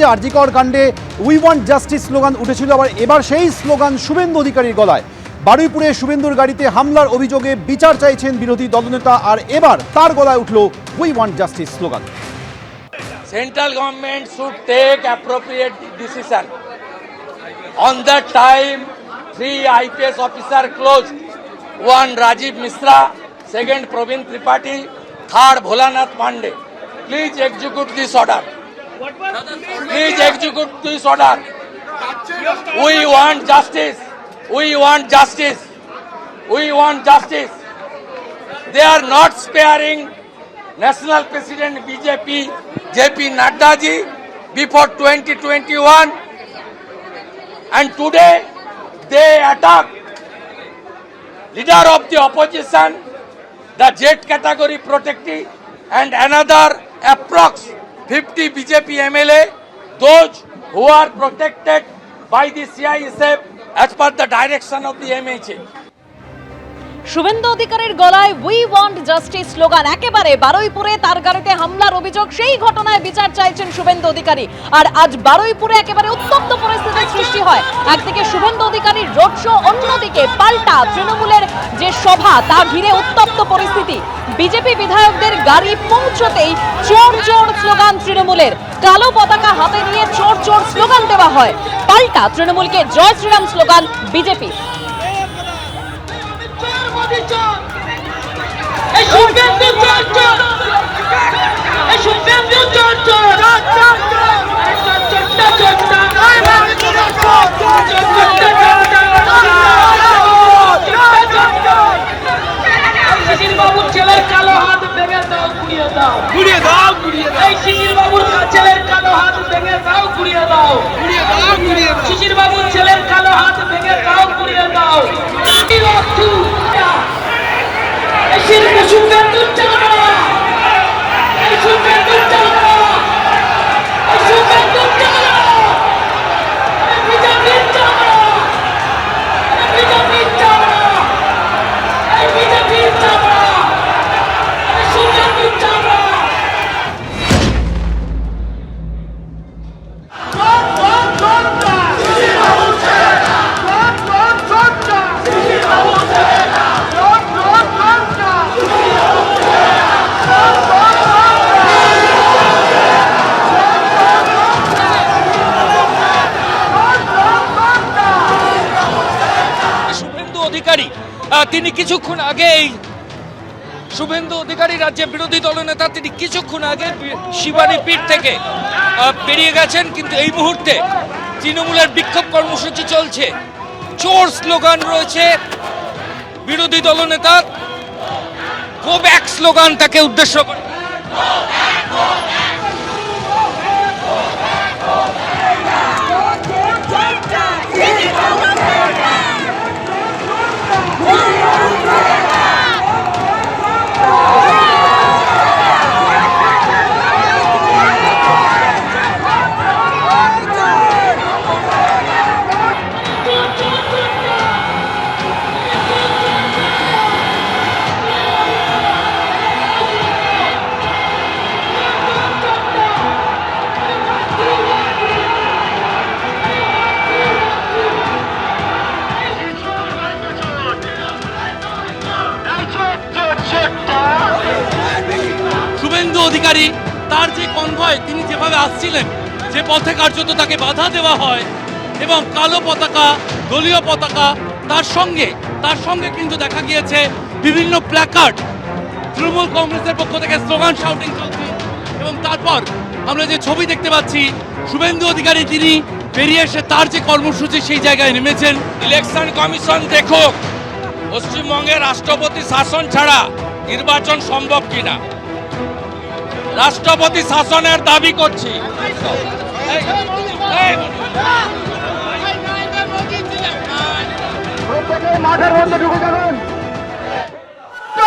আরজিকর কাণ্ডে we want justice slogan উঠেছিল, আবার এবার সেই স্লোগান শুভেন্দু অধিকারীর গলায়। বারুইপুরে শুভেন্দুর গাড়িতে হামলার অভিযোগে বিচার চাইছেন বিরোধী দলনেতা, আর এবার তার গলায় উঠল we want justice slogan. Central government should take appropriate decision on the time three IPS officer close one Rajeev Mishra second Praveen Tripathi third Bholanath Pandey please execute this order Please execute this order. We want justice. We want justice. We want justice. They are not sparing National President BJP JP Nadda ji before 2021 and today they attack leader of the opposition the Z category protectee and another approx 50 BJP MLA those who are protected by the CISF as per the direction of the MHA. Suvendu অধিকারীর গলায় we want justice slogan একেবারে বারুইপুরে, তার গাড়িতে হামলার অভিযোগ, সেই ঘটনায় বিচার চাইছেন শুভেন্দু অধিকারী আর আজ বারুইপুরে একেবারে উত্তপ্ত পরিস্থিতির সৃষ্টি হয় একদিকে শুভেন্দু রোড শো অন্যদিকে পাল্টা তৃণমূলের যে সভা, তা ঘিরে উত্তপ্ত পরিস্থিতি। বিজেপি বিধায়কদের গাড়ি পৌঁছতেই চোর চোর স্লোগান তৃণমূলের। কালো পতাকা হাতে নিয়ে চোর চোর স্লোগান দেওয়া হয়। পাল্টা তৃণমূলকে জয় শ্রীরাম স্লোগান বিজেপি। এই শুভেন্দু চোর চোর। এই শুভেন্দু চোর চোর। এই শিল্পী শুভেন্দু অধিকারী। তিনি কিছুক্ষণ আগে এই শুভেন্দু অধিকারী রাজ্যের বিরোধী দলনেতা তিনি কিছুক্ষণ আগে শিবানী পীঠ থেকে পেরিয়ে গেছেন। কিন্তু এই মুহূর্তে তৃণমূলের বিক্ষোভ কর্মসূচি চলছে। চোর স্লোগান রয়েছে বিরোধী দলনেতা গো ব্যাক স্লোগান তাকে উদ্দেশ্য করে। অধিকারী, তার যে কনভয়, তিনি যেভাবে আসছিলেন, যে পথে কার্যত তাকে বাধা দেওয়া হয় এবং কালো পতাকা, দলীয় পতাকা, তার সঙ্গে তার সঙ্গে কিন্তু দেখা গিয়েছে বিভিন্ন প্ল্যাকার্ড তৃণমূল কংগ্রেসের পক্ষ থেকে স্লোগান শাউটিং চলছে এবং তারপর আমরা যে ছবি দেখতে পাচ্ছি, শুভেন্দু অধিকারী তিনি বেরিয়ে এসে তার যে কর্মসূচি, সেই জায়গায় নেমেছেন। ইলেকশন কমিশন দেখুক পশ্চিমবঙ্গে রাষ্ট্রপতি শাসন ছাড়া নির্বাচন সম্ভব কিনা। রাষ্ট্রপতি শাসনের দাবি করছি।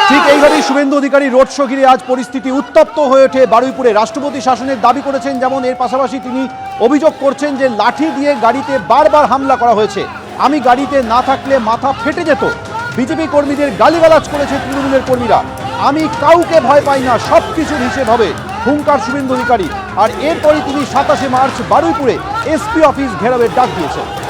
ঠিক এইভাবেই শুভেন্দু অধিকারী রোড শো ঘিরে আজ পরিস্থিতি উত্তপ্ত হয়ে ওঠে বারুইপুরে। রাষ্ট্রপতি শাসনের দাবি করেছেন যেমন এর পাশাপাশি তিনি অভিযোগ করছেন যে লাঠি দিয়ে গাড়িতে বারবার হামলা করা হয়েছে। আমি গাড়িতে না থাকলে মাথা ফেটে যেত। বিজেপি কর্মীদের গালিগালাজ করেছে তৃণমূলের কর্মীরা। আমি কাউকে ভয় পাই না সব কিছুর হিসেব হবে। হুঙ্কার শুভেন্দু অধিকারী। আর এরপরই তিনি সাতাশে মার্চ বারুইপুরে এসপি অফিস ঘেরাবের ডাক দিয়েছেন।